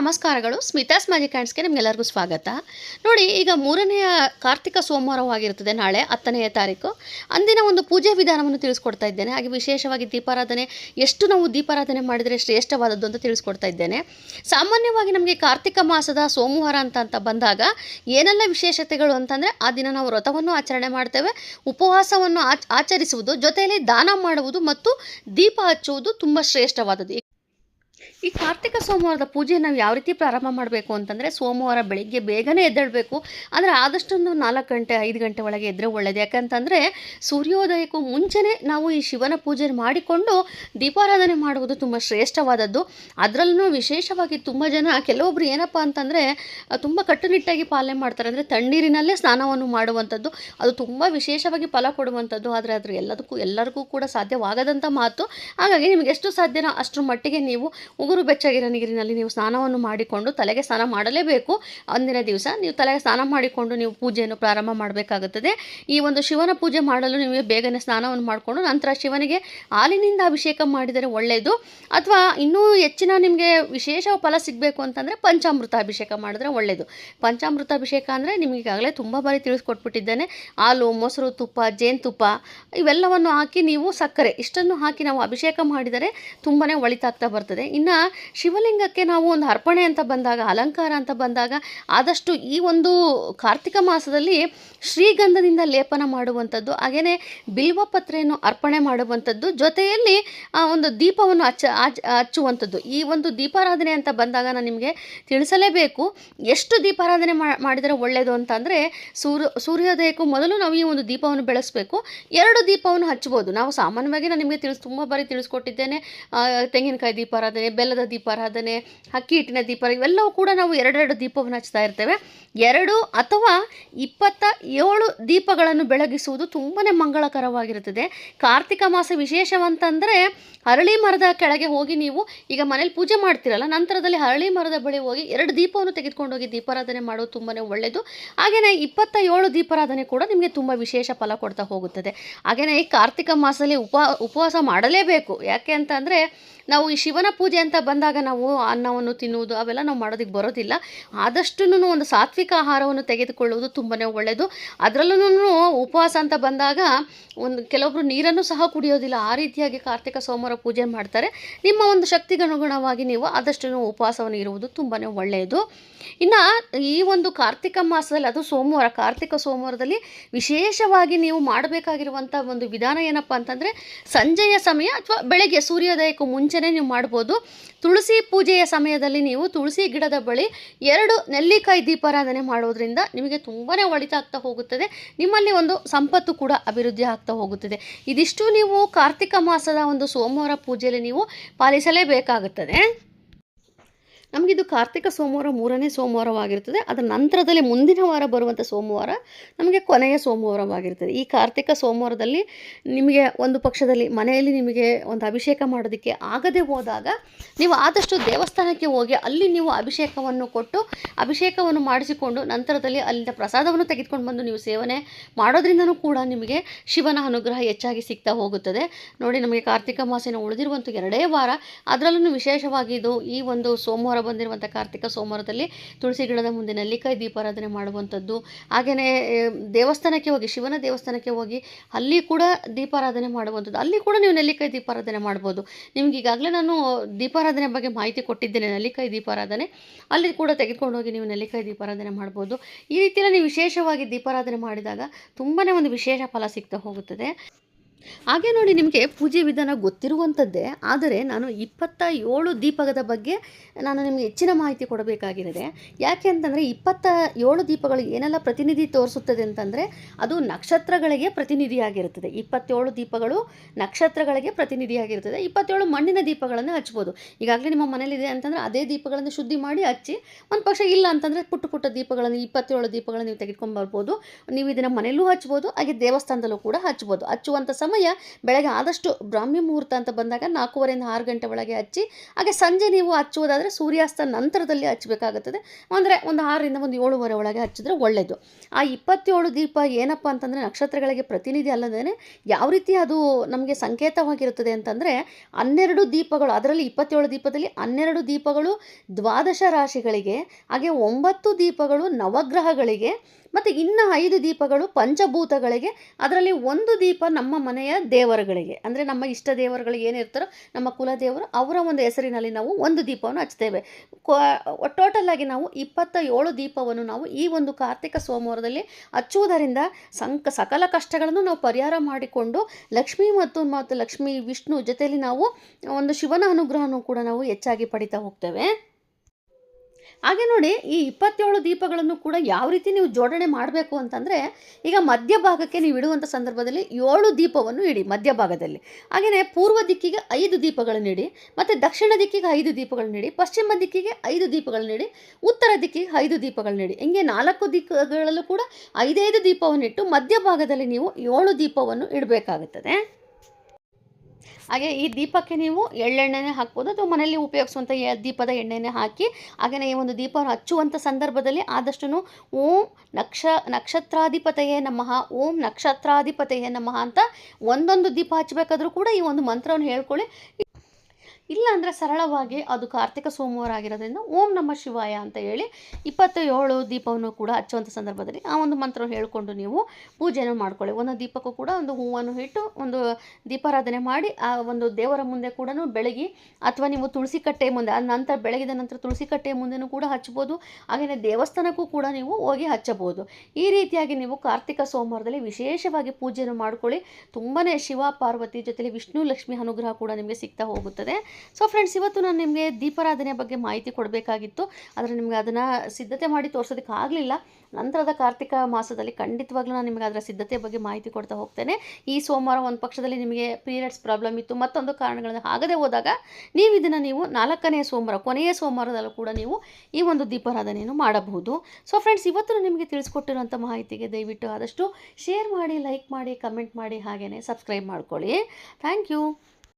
ನಮಸ್ಕಾರಗಳು. ಸ್ಮಿತಾಸ್ ಮ್ಯಾಜಿಕ್ ಹ್ಯಾಂಡ್ಸ್ಗೆ ನಿಮಗೆಲ್ಲರಿಗೂ ಸ್ವಾಗತ. ನೋಡಿ, ಈಗ ಮೂರನೆಯ ಕಾರ್ತಿಕ ಸೋಮವಾರವಾಗಿರುತ್ತದೆ. ನಾಳೆ ಹತ್ತನೆಯ ತಾರೀಕು. ಅಂದಿನ ಒಂದು ಪೂಜೆ ವಿಧಾನವನ್ನು ತಿಳಿಸ್ಕೊಡ್ತಾ ಇದ್ದೇನೆ. ಹಾಗೆ ವಿಶೇಷವಾಗಿ ದೀಪಾರಾಧನೆ, ಎಷ್ಟು ನಾವು ದೀಪಾರಾಧನೆ ಮಾಡಿದರೆ ಶ್ರೇಷ್ಠವಾದದ್ದು ಅಂತ ತಿಳಿಸ್ಕೊಡ್ತಾ ಇದ್ದೇನೆ. ಸಾಮಾನ್ಯವಾಗಿ ನಮಗೆ ಕಾರ್ತಿಕ ಮಾಸದ ಸೋಮವಾರ ಅಂತ ಅಂತ ಬಂದಾಗ ಏನೆಲ್ಲ ವಿಶೇಷತೆಗಳು ಅಂತಂದರೆ, ಆ ದಿನ ನಾವು ವ್ರತವನ್ನು ಆಚರಣೆ ಮಾಡ್ತೇವೆ. ಉಪವಾಸವನ್ನು ಆಚ, ಆಚರಿಸುವುದು, ಜೊತೆಯಲ್ಲಿ ದಾನ ಮಾಡುವುದು ಮತ್ತು ದೀಪ ಹಚ್ಚುವುದು ತುಂಬ ಶ್ರೇಷ್ಠವಾದದ್ದು. ಈ ಕಾರ್ತಿಕ ಸೋಮವಾರದ ಪೂಜೆ ನಾವು ಯಾವ ರೀತಿ ಪ್ರಾರಂಭ ಮಾಡಬೇಕು ಅಂತಂದರೆ ಸೋಮವಾರ ಬೆಳಿಗ್ಗೆ ಬೇಗನೆ ಎದ್ದೇಳಬೇಕು. ಆದರೆ ಆದಷ್ಟೊಂದು ನಾಲ್ಕು ಗಂಟೆ, ಐದು ಗಂಟೆ ಒಳಗೆ ಎದ್ದರೆ ಒಳ್ಳೆಯದು ಯಾಕಂತಂದರೆ ಸೂರ್ಯೋದಯಕ್ಕೂ ಮುಂಚೆನೇ ನಾವು ಈ ಶಿವನ ಪೂಜೆ ಮಾಡಿಕೊಂಡು ದೀಪಾರಾಧನೆ ಮಾಡುವುದು ತುಂಬ ಶ್ರೇಷ್ಠವಾದದ್ದು. ಅದರಲ್ಲೂ ವಿಶೇಷವಾಗಿ ತುಂಬ ಜನ ಕೆಲವೊಬ್ಬರು ಏನಪ್ಪ ಅಂತಂದರೆ ತುಂಬ ಕಟ್ಟುನಿಟ್ಟಾಗಿ ಪಾಲನೆ ಮಾಡ್ತಾರೆ. ಅಂದರೆ ತಣ್ಣೀರಿನಲ್ಲೇ ಸ್ನಾನವನ್ನು ಮಾಡುವಂಥದ್ದು. ಅದು ತುಂಬ ವಿಶೇಷವಾಗಿ ಫಲ ಕೊಡುವಂಥದ್ದು. ಆದರೆ ಅದ್ರ ಎಲ್ಲದಕ್ಕೂ, ಎಲ್ಲರಿಗೂ ಕೂಡ ಸಾಧ್ಯವಾಗದಂಥ ಮಾತು. ಹಾಗಾಗಿ ನಿಮಗೆ ಎಷ್ಟು ಸಾಧ್ಯನೋ ಅಷ್ಟರ ಮಟ್ಟಿಗೆ ನೀವು ಉಗುರು ಬೆಚ್ಚಗಿರೋ ನೀರಿನಲ್ಲಿ ನೀವು ಸ್ನಾನವನ್ನು ಮಾಡಿಕೊಂಡು ತಲೆಗೆ ಸ್ನಾನ ಮಾಡಲೇಬೇಕು. ಅಂದಿನ ದಿವಸ ನೀವು ತಲೆಗೆ ಸ್ನಾನ ಮಾಡಿಕೊಂಡು ನೀವು ಪೂಜೆಯನ್ನು ಪ್ರಾರಂಭ ಮಾಡಬೇಕಾಗುತ್ತದೆ. ಈ ಒಂದು ಶಿವನ ಪೂಜೆ ಮಾಡಲು ನಿಮಗೆ ಬೇಗನೆ ಸ್ನಾನವನ್ನು ಮಾಡಿಕೊಂಡು ನಂತರ ಶಿವನಿಗೆ ಹಾಲಿನಿಂದ ಅಭಿಷೇಕ ಮಾಡಿದರೆ ಒಳ್ಳೆಯದು. ಅಥವಾ ಇನ್ನೂ ಹೆಚ್ಚಿನ ನಿಮಗೆ ವಿಶೇಷ ಫಲ ಸಿಗಬೇಕು ಅಂತಂದರೆ ಪಂಚಾಮೃತ ಅಭಿಷೇಕ ಮಾಡಿದ್ರೆ ಒಳ್ಳೆಯದು. ಪಂಚಾಮೃತ ಅಭಿಷೇಕ ಅಂದರೆ ನಿಮಗೆ ಈಗಾಗಲೇ ತುಂಬ ಬಾರಿ ತಿಳಿಸ್ಕೊಟ್ಬಿಟ್ಟಿದ್ದೇನೆ. ಹಾಲು, ಮೊಸರು, ತುಪ್ಪ, ಜೇನುತುಪ್ಪ ಇವೆಲ್ಲವನ್ನು ಹಾಕಿ ನೀವು ಸಕ್ಕರೆ ಇಷ್ಟನ್ನು ಹಾಕಿ ನಾವು ಅಭಿಷೇಕ ಮಾಡಿದರೆ ತುಂಬಾ ಒಳಿತಾಗ್ತಾ ಬರ್ತದೆ. ಇನ್ನು ಶಿವಲಿಂಗಕ್ಕೆ ನಾವು ಒಂದು ಅರ್ಪಣೆ ಅಂತ ಬಂದಾಗ, ಅಲಂಕಾರ ಅಂತ ಬಂದಾಗ ಆದಷ್ಟು ಈ ಒಂದು ಕಾರ್ತಿಕ ಮಾಸದಲ್ಲಿ ಶ್ರೀಗಂಧದಿಂದ ಲೇಪನ ಮಾಡುವಂಥದ್ದು, ಹಾಗೆಯೇ ಬಿಲ್ವಪತ್ರೆಯನ್ನು ಅರ್ಪಣೆ ಮಾಡುವಂಥದ್ದು, ಜೊತೆಯಲ್ಲಿ ಆ ಒಂದು ದೀಪವನ್ನು ಹಚ್ಚ ಹಚ್- ಹಚ್ಚುವಂಥದ್ದು. ಈ ಒಂದು ದೀಪಾರಾಧನೆ ಅಂತ ಬಂದಾಗ ನಾನು ನಿಮಗೆ ತಿಳಿಸಲೇಬೇಕು. ಎಷ್ಟು ದೀಪಾರಾಧನೆ ಮಾಡಿದರೆ ಒಳ್ಳೆಯದು ಅಂತಂದರೆ ಸೂರ್ಯ, ಸೂರ್ಯೋದಯಕ್ಕೂ ಮೊದಲು ನಾವು ಈ ಒಂದು ದೀಪವನ್ನು ಬೆಳೆಸಬೇಕು. ಎರಡು ದೀಪವನ್ನು ಹಚ್ಬೋದು ನಾವು ಸಾಮಾನ್ಯವಾಗಿ ನಾನು ನಿಮಗೆ ತಿಳಿಸ್, ತುಂಬ ಬಾರಿ ತಿಳಿಸ್ಕೊಟ್ಟಿದ್ದೇನೆ. ತೆಂಗಿನಕಾಯಿ ದೀಪಾರಾಧನೆ ಬೆಲ್ಲದ ದೀಪಾರಾಧನೆ ಅಕ್ಕಿ ಹಿಟ್ಟಿನ ದೀಪ, ಇವೆಲ್ಲವೂ ಕೂಡ ನಾವು ಎರಡೆರಡು ದೀಪವನ್ನು ಹಚ್ತಾ ಇರ್ತೇವೆ. ಎರಡು ಅಥವಾ ಇಪ್ಪತ್ತ ಏಳು ದೀಪಗಳನ್ನು ಬೆಳಗಿಸುವುದು ತುಂಬಾ ಮಂಗಳಕರವಾಗಿರುತ್ತದೆ. ಕಾರ್ತಿಕ ಮಾಸ ವಿಶೇಷವಂತಂದರೆ ಅರಳಿ ಮರದ ಕೆಳಗೆ ಹೋಗಿ ನೀವು ಈಗ ಮನೇಲಿ ಪೂಜೆ ಮಾಡ್ತಿರಲ್ಲ, ನಂತರದಲ್ಲಿ ಹರಳಿ ಮರದ ಬಳಿ ಹೋಗಿ ಎರಡು ದೀಪವನ್ನು ತೆಗೆದುಕೊಂಡು ಹೋಗಿ ದೀಪಾರಾಧನೆ ಮಾಡೋದು ತುಂಬಾ ಒಳ್ಳೆಯದು. ಹಾಗೆಯೇ ಇಪ್ಪತ್ತ ಏಳು ದೀಪಾರಾಧನೆ ಕೂಡ ನಿಮಗೆ ತುಂಬ ವಿಶೇಷ ಫಲ ಕೊಡ್ತಾ ಹೋಗುತ್ತದೆ. ಹಾಗೆಯೇ ಈ ಕಾರ್ತಿಕ ಮಾಸದಲ್ಲಿ ಉಪ, ಉಪವಾಸ ಮಾಡಲೇಬೇಕು. ಯಾಕೆ ಅಂತ ಅಂದರೆ ನಾವು ಈ ಶಿವನ ಪೂಜೆ ಅಂತ ಬಂದಾಗ ನಾವು ಅನ್ನವನ್ನು ತಿನ್ನುವುದು ಅವೆಲ್ಲ ನಾವು ಮಾಡೋದಕ್ಕೆ ಬರೋದಿಲ್ಲ. ಆದಷ್ಟು ಒಂದು ಸಾತ್ವಿಕ ಆಹಾರವನ್ನು ತೆಗೆದುಕೊಳ್ಳುವುದು ತುಂಬಾ ಒಳ್ಳೆಯದು ಅದರಲ್ಲೂ ಉಪವಾಸ ಅಂತ ಬಂದಾಗ ಒಂದು ಕೆಲವೊಬ್ಬರು ನೀರನ್ನು ಸಹ ಕುಡಿಯೋದಿಲ್ಲ. ಆ ರೀತಿಯಾಗಿ ಕಾರ್ತಿಕ ಸೋಮವಾರ ಪೂಜೆ ಮಾಡ್ತಾರೆ. ನಿಮ್ಮ ಒಂದು ಶಕ್ತಿಗನುಗುಣವಾಗಿ ನೀವು ಆದಷ್ಟು ಉಪವಾಸವನ್ನು ಇರುವುದು ತುಂಬಾ ಒಳ್ಳೆಯದು ಇನ್ನು ಈ ಒಂದು ಕಾರ್ತಿಕ ಮಾಸದಲ್ಲಿ, ಅದು ಸೋಮವಾರ, ಕಾರ್ತಿಕ ಸೋಮವಾರದಲ್ಲಿ ವಿಶೇಷವಾಗಿ ನೀವು ಮಾಡಬೇಕಾಗಿರುವಂಥ ಒಂದು ವಿಧಾನ ಏನಪ್ಪ ಅಂತಂದರೆ, ಸಂಜೆಯ ಸಮಯ ಅಥವಾ ಬೆಳಗ್ಗೆ ಸೂರ್ಯೋದಯಕ್ಕೂ ಮುಂಚೆನೇ ನೀವು ಮಾಡ್ಬೋದು. ತುಳಸಿ ಪೂಜೆಯ ಸಮಯದಲ್ಲಿ ನೀವು ತುಳಸಿ ಗಿಡದ ಬಳಿ ಎರಡು ನೆಲ್ಲಿಕಾಯಿ ದೀಪಾರಾಧನೆ ಮಾಡೋದ್ರಿಂದ ನಿಮಗೆ ತುಂಬಾ ಒಳಿತಾಗ್ತಾ ಹೋಗುತ್ತದೆ. ನಿಮ್ಮಲ್ಲಿ ಒಂದು ಸಂಪತ್ತು ಕೂಡ ಅಭಿವೃದ್ಧಿ ಆಗ್ತಾ ಹೋಗುತ್ತದೆ. ಇದಿಷ್ಟು ನೀವು ಕಾರ್ತಿಕ ಮಾಸದ ಒಂದು ಸೋಮವಾರ ಪೂಜೆಯಲ್ಲಿ ನೀವು ಪಾಲಿಸಲೇಬೇಕಾಗುತ್ತದೆ. ನಮಗಿದು ಕಾರ್ತಿಕ ಸೋಮವಾರ ಮೂರನೇ ಸೋಮವಾರವಾಗಿರ್ತದೆ ಅದರ ನಂತರದಲ್ಲಿ ಮುಂದಿನ ವಾರ ಬರುವಂಥ ಸೋಮವಾರ ನಮಗೆ ಕೊನೆಯ ಸೋಮವಾರವಾಗಿರ್ತದೆ ಈ ಕಾರ್ತಿಕ ಸೋಮವಾರದಲ್ಲಿ ನಿಮಗೆ ಒಂದು ಪಕ್ಷದಲ್ಲಿ ಮನೆಯಲ್ಲಿ ನಿಮಗೆ ಒಂದು ಅಭಿಷೇಕ ಮಾಡೋದಕ್ಕೆ ಆಗದೆ ಹೋದಾಗ ನೀವು ಆದಷ್ಟು ದೇವಸ್ಥಾನಕ್ಕೆ ಹೋಗಿ ಅಲ್ಲಿ ನೀವು ಅಭಿಷೇಕವನ್ನು ಕೊಟ್ಟು ಅಭಿಷೇಕವನ್ನು ಮಾಡಿಸಿಕೊಂಡು ನಂತರದಲ್ಲಿ ಅಲ್ಲಿಂದ ಪ್ರಸಾದವನ್ನು ತೆಗೆದುಕೊಂಡು ಬಂದು ನೀವು ಸೇವನೆ ಮಾಡೋದ್ರಿಂದನೂ ಕೂಡ ನಿಮಗೆ ಶಿವನ ಅನುಗ್ರಹ ಹೆಚ್ಚಾಗಿ ಸಿಗ್ತಾ ಹೋಗುತ್ತದೆ. ನೋಡಿ, ನಮಗೆ ಕಾರ್ತಿಕ ಮಾಸಿನ ಉಳಿದಿರುವಂಥ ಎರಡೇ ವಾರ. ಅದರಲ್ಲೂ ವಿಶೇಷವಾಗಿ ಇದು ಈ ಒಂದು ಸೋಮವಾರ ಬಂದಿರುವಂಥ ಕಾರ್ತಿಕ ಸೋಮವಾರದಲ್ಲಿ ತುಳಸಿ ಗಿಡದ ಮುಂದೆ ನಲ್ಲಿಕಾಯಿ ದೀಪಾರಾಧನೆ ಮಾಡುವಂಥದ್ದು. ಹಾಗೆಯೇ ದೇವಸ್ಥಾನಕ್ಕೆ ಹೋಗಿ, ಶಿವನ ದೇವಸ್ಥಾನಕ್ಕೆ ಹೋಗಿ ಅಲ್ಲಿ ಕೂಡ ದೀಪಾರಾಧನೆ ಮಾಡುವಂಥದ್ದು. ಅಲ್ಲಿ ಕೂಡ ನೀವು ನೆಲ್ಲಿಕಾಯಿ ದೀಪಾರಾಧನೆ ಮಾಡ್ಬೋದು. ನಿಮ್ಗೆ ಈಗಾಗಲೇ ನಾನು ದೀಪಾರಾಧನೆ ಬಗ್ಗೆ ಮಾಹಿತಿ ಕೊಟ್ಟಿದ್ದೇನೆ, ನೆಲ್ಲಿಕಾಯಿ ದೀಪಾರಾಧನೆ. ಅಲ್ಲಿ ಕೂಡ ತೆಗೆದುಕೊಂಡು ಹೋಗಿ ನೀವು ನೆಲ್ಲಿಕಾಯಿ ದೀಪಾರಾಧನೆ ಮಾಡ್ಬೋದು. ಈ ರೀತಿಯಲ್ಲಿ ನೀವು ವಿಶೇಷವಾಗಿ ದೀಪಾರಾಧನೆ ಮಾಡಿದಾಗ ತುಂಬಾ ಒಂದು ವಿಶೇಷ ಫಲ ಸಿಗ್ತಾ ಹೋಗುತ್ತದೆ. ಹಾಗೆ ನೋಡಿ ನಿಮಗೆ ಪೂಜೆ ವಿಧಾನ ಗೊತ್ತಿರುವಂಥದ್ದೇ ಆದರೆ ನಾನು ಇಪ್ಪತ್ತ ಏಳು ದೀಪದ ಬಗ್ಗೆ ನಾನು ನಿಮಗೆ ಹೆಚ್ಚಿನ ಮಾಹಿತಿ ಕೊಡಬೇಕಾಗಿದೆ. ಯಾಕೆ ಅಂತಂದರೆ ಇಪ್ಪತ್ತ ಏಳು ದೀಪಗಳು ಏನೆಲ್ಲ ಪ್ರತಿನಿಧಿ ತೋರಿಸುತ್ತದೆ ಅಂತಂದರೆ, ಅದು ನಕ್ಷತ್ರಗಳಿಗೆ ಪ್ರತಿನಿಧಿಯಾಗಿರುತ್ತದೆ. ಇಪ್ಪತ್ತೇಳು ದೀಪಗಳು ನಕ್ಷತ್ರಗಳಿಗೆ ಪ್ರತಿನಿಧಿಯಾಗಿರುತ್ತದೆ. ಇಪ್ಪತ್ತೇಳು ಮಣ್ಣಿನ ದೀಪಗಳನ್ನು ಹಚ್ಬೋದು. ಈಗಾಗಲೇ ನಿಮ್ಮ ಮನೇಲಿದೆ ಅಂತಂದರೆ ಅದೇ ದೀಪಗಳನ್ನು ಶುದ್ಧಿ ಮಾಡಿ ಹಚ್ಚಿ, ಒಂದು ಪಕ್ಷ ಇಲ್ಲ ಅಂತಂದರೆ ಪುಟ್ಟ ಪುಟ್ಟ ದೀಪಗಳನ್ನು, ಇಪ್ಪತ್ತೇಳು ದೀಪಗಳನ್ನು ನೀವು ತೆಗೆದುಕೊಂಡು ಬರ್ಬೋದು. ನೀವು ಇದನ್ನು ಮನೆಯಲ್ಲೂ ಹಚ್ಬೋದು, ಹಾಗೆ ದೇವಸ್ಥಾನದಲ್ಲೂ ಕೂಡ ಹಚ್ಬೋದು. ಹಚ್ಚುವಂಥ ಸಮಯ ಬೆಳಗ್ಗೆ ಆದಷ್ಟು ಬ್ರಾಹ್ಮಿ ಮುಹೂರ್ತ ಅಂತ ಬಂದಾಗ ನಾಲ್ಕೂವರೆಯಿಂದ ಆರು ಗಂಟೆ ಒಳಗೆ ಹಚ್ಚಿ, ಹಾಗೆ ಸಂಜೆ ನೀವು ಹಚ್ಚುವುದಾದರೆ ಸೂರ್ಯಾಸ್ತ ನಂತರದಲ್ಲಿ ಹಚ್ಚಬೇಕಾಗುತ್ತದೆ. ಅಂದರೆ ಒಂದು ಆರರಿಂದ ಒಂದು ಏಳುವರೆ ಒಳಗೆ ಹಚ್ಚಿದ್ರೆ ಒಳ್ಳೆಯದು ಆ ಇಪ್ಪತ್ತೇಳು ದೀಪ ಏನಪ್ಪ ಅಂತಂದರೆ ನಕ್ಷತ್ರಗಳಿಗೆ ಪ್ರತಿನಿಧಿ ಅಲ್ಲದೇ ಯಾವ ರೀತಿ ಅದು ನಮಗೆ ಸಂಕೇತವಾಗಿರುತ್ತದೆ ಅಂತಂದರೆ ಹನ್ನೆರಡು ದೀಪಗಳು, ಅದರಲ್ಲಿ ಇಪ್ಪತ್ತೇಳು ದೀಪದಲ್ಲಿ ಹನ್ನೆರಡು ದೀಪಗಳು ದ್ವಾದಶ ರಾಶಿಗಳಿಗೆ, ಹಾಗೆ ಒಂಬತ್ತು ದೀಪಗಳು ನವಗ್ರಹಗಳಿಗೆ ಮತ್ತು ಇನ್ನು ಐದು ದೀಪಗಳು ಪಂಚಭೂತಗಳಿಗೆ, ಅದರಲ್ಲಿ ಒಂದು ದೀಪ ನಮ್ಮ ಮನೆಯ ದೇವರುಗಳಿಗೆ. ಅಂದರೆ ನಮ್ಮ ಇಷ್ಟ ದೇವರುಗಳು ಏನಿರ್ತಾರೋ, ನಮ್ಮ ಕುಲದೇವರು ಅವರ ಒಂದು ಹೆಸರಿನಲ್ಲಿ ನಾವು ಒಂದು ದೀಪವನ್ನು ಹಚ್ತೇವೆ ಟೋಟಲ್ ಆಗಿ ನಾವು ಇಪ್ಪತ್ತ ಏಳು ದೀಪವನ್ನು ನಾವು ಈ ಒಂದು ಕಾರ್ತಿಕ ಸೋಮವಾರದಲ್ಲಿ ಹಚ್ಚುವುದರಿಂದ ಸಂಕ, ಸಕಲ ಕಷ್ಟಗಳನ್ನು ನಾವು ಪರಿಹಾರ ಮಾಡಿಕೊಂಡು ಲಕ್ಷ್ಮಿ ಮತ್ತು ಮತ್ತು ಲಕ್ಷ್ಮಿ ವಿಷ್ಣು ಜೊತೆಯಲ್ಲಿ ನಾವು ಒಂದು ಶಿವನ ಅನುಗ್ರಹನೂ ಕೂಡ ನಾವು ಹೆಚ್ಚಾಗಿ ಪಡಿತಾ ಹೋಗ್ತೇವೆ. ಹಾಗೆ ನೋಡಿ ಈ ಇಪ್ಪತ್ತೇಳು ದೀಪಗಳನ್ನು ಕೂಡ ಯಾವ ರೀತಿ ನೀವು ಜೋಡಣೆ ಮಾಡಬೇಕು ಅಂತಂದರೆ ಈಗ ಮಧ್ಯಭಾಗಕ್ಕೆ ನೀವು ಇಡುವಂಥ ಸಂದರ್ಭದಲ್ಲಿ ಏಳು ದೀಪವನ್ನು ಇಡಿ ಮಧ್ಯಭಾಗದಲ್ಲಿ ಹಾಗೆಯೇ ಪೂರ್ವ ದಿಕ್ಕಿಗೆ ಐದು ದೀಪಗಳನ್ನು ಇಡಿ, ಮತ್ತು ದಕ್ಷಿಣ ದಿಕ್ಕಿಗೆ ಐದು ದೀಪಗಳನ್ನು ಇಡಿ, ಪಶ್ಚಿಮ ದಿಕ್ಕಿಗೆ ಐದು ದೀಪಗಳನ್ನು ಇಡಿ, ಉತ್ತರ ದಿಕ್ಕಿಗೆ ಐದು ದೀಪಗಳನ್ನು ಇಡಿ. ಹಿಂಗೆ ನಾಲ್ಕು ದಿಕ್ಕುಗಳಲ್ಲೂ ಕೂಡ ಐದೈದು ದೀಪವನ್ನು ಇಟ್ಟು ಮಧ್ಯಭಾಗದಲ್ಲಿ ನೀವು ಏಳು ದೀಪವನ್ನು ಇಡಬೇಕಾಗುತ್ತದೆ. ಹಾಗೆ ಈ ದೀಪಕ್ಕೆ ನೀವು ಎಳ್ಳೆಣ್ಣೆನೇ ಹಾಕ್ಬೋದು. ಅಥವಾ ಮನೆಯಲ್ಲಿ ಉಪಯೋಗಿಸುವಂಥ ದೀಪದ ಎಣ್ಣೆನೇ ಹಾಕಿ ಹಾಗೆಯೇ ಈ ಒಂದು ದೀಪವನ್ನು ಹಚ್ಚುವಂಥ ಸಂದರ್ಭದಲ್ಲಿ ಆದಷ್ಟು ಓಂ ನಕ್ಷ ನಕ್ಷತ್ರಾಧಿಪತೆಯೇ ನಮಃ, ಓಂ ನಕ್ಷತ್ರಾಧಿಪತೆಯೇ ನಮಃ ಅಂತ ಒಂದೊಂದು ದೀಪ ಹಚ್ಚಬೇಕಾದ್ರೂ ಕೂಡ ಈ ಒಂದು ಮಂತ್ರವನ್ನು ಹೇಳ್ಕೊಳ್ಳಿ. ಇಲ್ಲ ಅಂದರೆ ಸರಳವಾಗಿ ಅದು ಕಾರ್ತಿಕ ಸೋಮವಾರ ಆಗಿರೋದ್ರಿಂದ ಓಂ ನಮ ಶಿವಾಯ ಅಂತ ಹೇಳಿ ಇಪ್ಪತ್ತ ಏಳು ದೀಪವನ್ನು ಕೂಡ ಹಚ್ಚುವಂಥ ಸಂದರ್ಭದಲ್ಲಿ ಆ ಒಂದು ಮಂತ್ರವನ್ನು ಹೇಳಿಕೊಂಡು ನೀವು ಪೂಜೆಯನ್ನು ಮಾಡ್ಕೊಳ್ಳಿ. ಒಂದು ದೀಪಕ್ಕೂ ಕೂಡ ಒಂದು ಹೂವನ್ನು ಇಟ್ಟು ಒಂದು ದೀಪಾರಾಧನೆ ಮಾಡಿ ಆ ಒಂದು ದೇವರ ಮುಂದೆ ಕೂಡ ಬೆಳಗಿ ಅಥವಾ ನೀವು ತುಳಸಿ ಕಟ್ಟೆ ಮುಂದೆ ನಂತರ ಬೆಳಗಿದ ನಂತರ ತುಳಸಿ ಕಟ್ಟೆಯ ಮುಂದೆನೂ ಕೂಡ ಹಚ್ಬೋದು ಹಾಗೆಯೇ ದೇವಸ್ಥಾನಕ್ಕೂ ಕೂಡ ನೀವು ಹೋಗಿ ಹಚ್ಚಬಹುದು. ಈ ರೀತಿಯಾಗಿ ನೀವು ಕಾರ್ತಿಕ ಸೋಮವಾರದಲ್ಲಿ ವಿಶೇಷವಾಗಿ ಪೂಜೆಯನ್ನು ಮಾಡ್ಕೊಳ್ಳಿ. ತುಂಬಾ ಶಿವ, ಪಾರ್ವತಿ ಜೊತೆಲಿ ವಿಷ್ಣು, ಲಕ್ಷ್ಮಿ ಅನುಗ್ರಹ ಕೂಡ ನಿಮಗೆ ಸಿಗ್ತಾ ಹೋಗುತ್ತದೆ. ಸೊ ಫ್ರೆಂಡ್ಸ್ ಇವತ್ತು ನಾನು ನಿಮಗೆ ದೀಪಾರಾಧನೆ ಬಗ್ಗೆ ಮಾಹಿತಿ ಕೊಡಬೇಕಾಗಿತ್ತು. ಆದರೆ ನಿಮಗೆ ಅದನ್ನು ಸಿದ್ಧತೆ ಮಾಡಿ ತೋರಿಸೋದಕ್ಕೆ ಆಗಲಿಲ್ಲ. ನಂತರದ ಕಾರ್ತಿಕ ಮಾಸದಲ್ಲಿ ಖಂಡಿತವಾಗ್ಲೂ ನಾನು ನಿಮಗೆ ಅದರ ಸಿದ್ಧತೆ ಬಗ್ಗೆ ಮಾಹಿತಿ ಕೊಡ್ತಾ ಹೋಗ್ತೇನೆ. ಈ ಸೋಮವಾರ ಒಂದು ಪಕ್ಷದಲ್ಲಿ ನಿಮಗೆ ಪೀರಿಯಡ್ಸ್ ಪ್ರಾಬ್ಲಮ್ ಇತ್ತು, ಮತ್ತೊಂದು ಕಾರಣಗಳನ್ನು ಆಗದೆ ಹೋದಾಗ ನೀವು ಇದನ್ನು ನೀವು ನಾಲ್ಕನೇ ಸೋಮವಾರ, ಕೊನೆಯ ಸೋಮವಾರದಲ್ಲೂ ಕೂಡ ನೀವು ಈ ಒಂದು ದೀಪಾರಾಧನೆಯನ್ನು ಮಾಡಬಹುದು. ಸೊ ಫ್ರೆಂಡ್ಸ್ ಇವತ್ತು ನಿಮಗೆ ತಿಳಿಸ್ಕೊಟ್ಟಿರುವಂಥ ಮಾಹಿತಿಗೆ ದಯವಿಟ್ಟು ಆದಷ್ಟು ಶೇರ್ ಮಾಡಿ ಲೈಕ್ ಮಾಡಿ ಕಮೆಂಟ್ ಮಾಡಿ ಹಾಗೆಯೇ ಸಬ್ಸ್ಕ್ರೈಬ್ ಮಾಡ್ಕೊಳ್ಳಿ. Thank you